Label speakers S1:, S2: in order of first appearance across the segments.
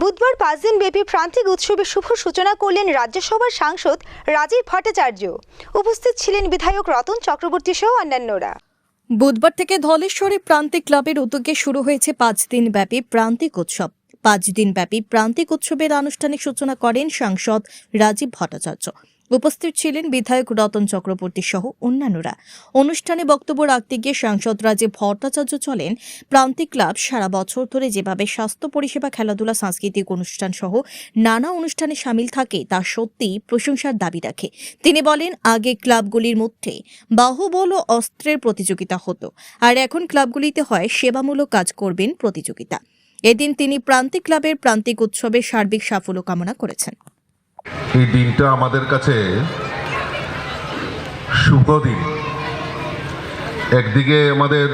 S1: বুধবার পাঁচ দিন ব্যাপী প্রান্তিক উৎসবের শুভ সূচনা করলেন রাজ্যসভার সাংসদ রাজীব ভট্টাচার্য। উপস্থিত ছিলেন বিধায়ক রতন চক্রবর্তী সহ অন্যান্যরা।
S2: বুধবার থেকে ধলেশ্বরে প্রান্তিক ক্লাবের উদ্যোগে শুরু হয়েছে পাঁচ দিন ব্যাপী প্রান্তিক উৎসব। পাঁচ দিন ব্যাপী প্রান্তিক উৎসবের আনুষ্ঠানিক সূচনা করেন সাংসদ রাজীব ভট্টাচার্য। উপস্থিত ছিলেন বিধায়ক রতন চক্রবর্তী সহ অন্যান্যরা। অনুষ্ঠানে বক্তব্য রাখতে গিয়ে সাংসদ রাজীব ভট্টাচার্য চলেন, প্রান্তিক ক্লাব সারা বছর ধরে যেভাবে স্বাস্থ্য পরিষেবা, খেলাধুলা, সাংস্কৃতিক অনুষ্ঠান সহ নানা অনুষ্ঠানে সামিল থাকে, তা সত্যিই প্রশংসার দাবি রাখে। তিনি বলেন, আগে ক্লাবগুলির মধ্যে বাহুবল ও অস্ত্রের প্রতিযোগিতা হতো, আর এখন ক্লাবগুলিতে হয় সেবামূলক কাজ করবেন প্রতিযোগিতা। এদিন তিনি প্রান্তিক ক্লাবের প্রান্তিক উৎসবের সার্বিক সাফল্য কামনা করেছেন।
S3: এই দিনটা আমাদের কাছে শুভ দিন। একদিকে আমাদের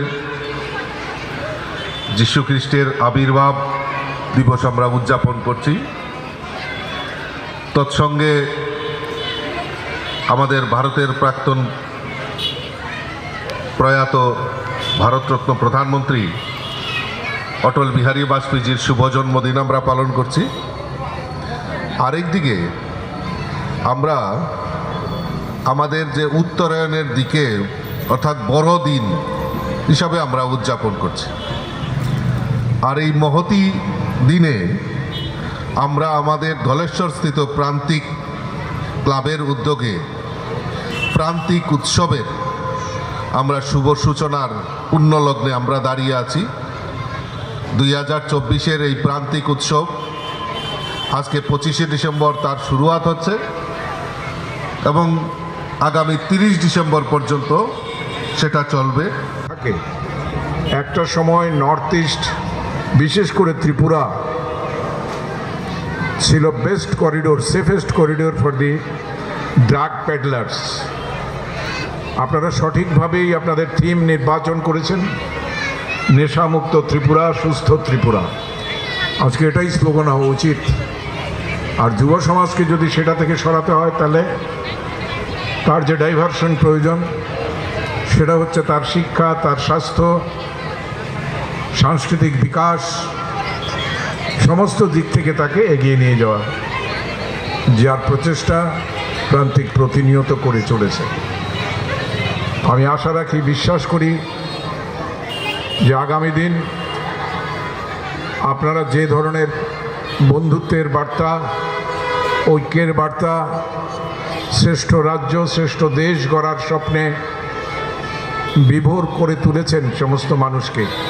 S3: যীশু খ্রিস্টের আবির্ভাব দিবস আমরা উদযাপন করছি। তৎসঙ্গে আমাদের ভারতের প্রাক্তন প্রয়াত ভারতরত্ন প্রধানমন্ত্রী অটল বিহারী বাজপেয়ীজির শুভ জন্মদিন আমরা পালন করছি। আরেকদিকে আমরা আমাদের যে উত্তরায়ণের দিকে, অর্থাৎ বড়দিন হিসাবে আমরা উদযাপন করছি। আর এই মহতি দিনে আমরা আমাদের ধলেশ্বরস্থিত প্রান্তিক ক্লাবের উদ্যোগে, প্রান্তিক উৎসবের আমরা শুভ সূচনার পুণ্যলগ্নে আমরা দাঁড়িয়ে আছি। দুই হাজার চব্বিশের এই প্রান্তিক উৎসব আজকে পঁচিশে ডিসেম্বর তার শুরুয়াত হচ্ছে। এবং আগামী তিরিশ ডিসেম্বর পর্যন্ত সেটা চলবে।
S4: থাকে। একটা সময় নর্থ ইস্ট, বিশেষ করে ত্রিপুরা, ছিল best corridor, safest corridor for the drug peddlers আপনারা সঠিকভাবেই আপনাদের থিম নির্বাচন করেছেন। নেশামুক্ত ত্রিপুরা, সুস্থ ত্রিপুরা। আজকে এটাই স্লোগান হওয়া উচিত। আর যুব সমাজকে যদি সেটা থেকে সরাতে হয় তাহলে তার যে ডাইভারশন প্রয়োজন, সেটা হচ্ছে তার শিক্ষা, তার স্বাস্থ্য, সাংস্কৃতিক বিকাশ, সমস্ত দিক থেকে তাকে এগিয়ে নিয়ে যাওয়া, যার প্রচেষ্টা প্রান্তিক প্রতিনিয়ত করে চলেছে। আমি আশা রাখি, বিশ্বাস করি যে আগামী দিন আপনারা যে ধরনের বন্ধুত্বের বার্তা, ঐক্যের বার্তা, শ্রেষ্ঠ রাজ্য, শ্রেষ্ঠ দেশ গড়ার স্বপ্নে বিভোর করে তুলেছেন সমস্ত মানুষকে।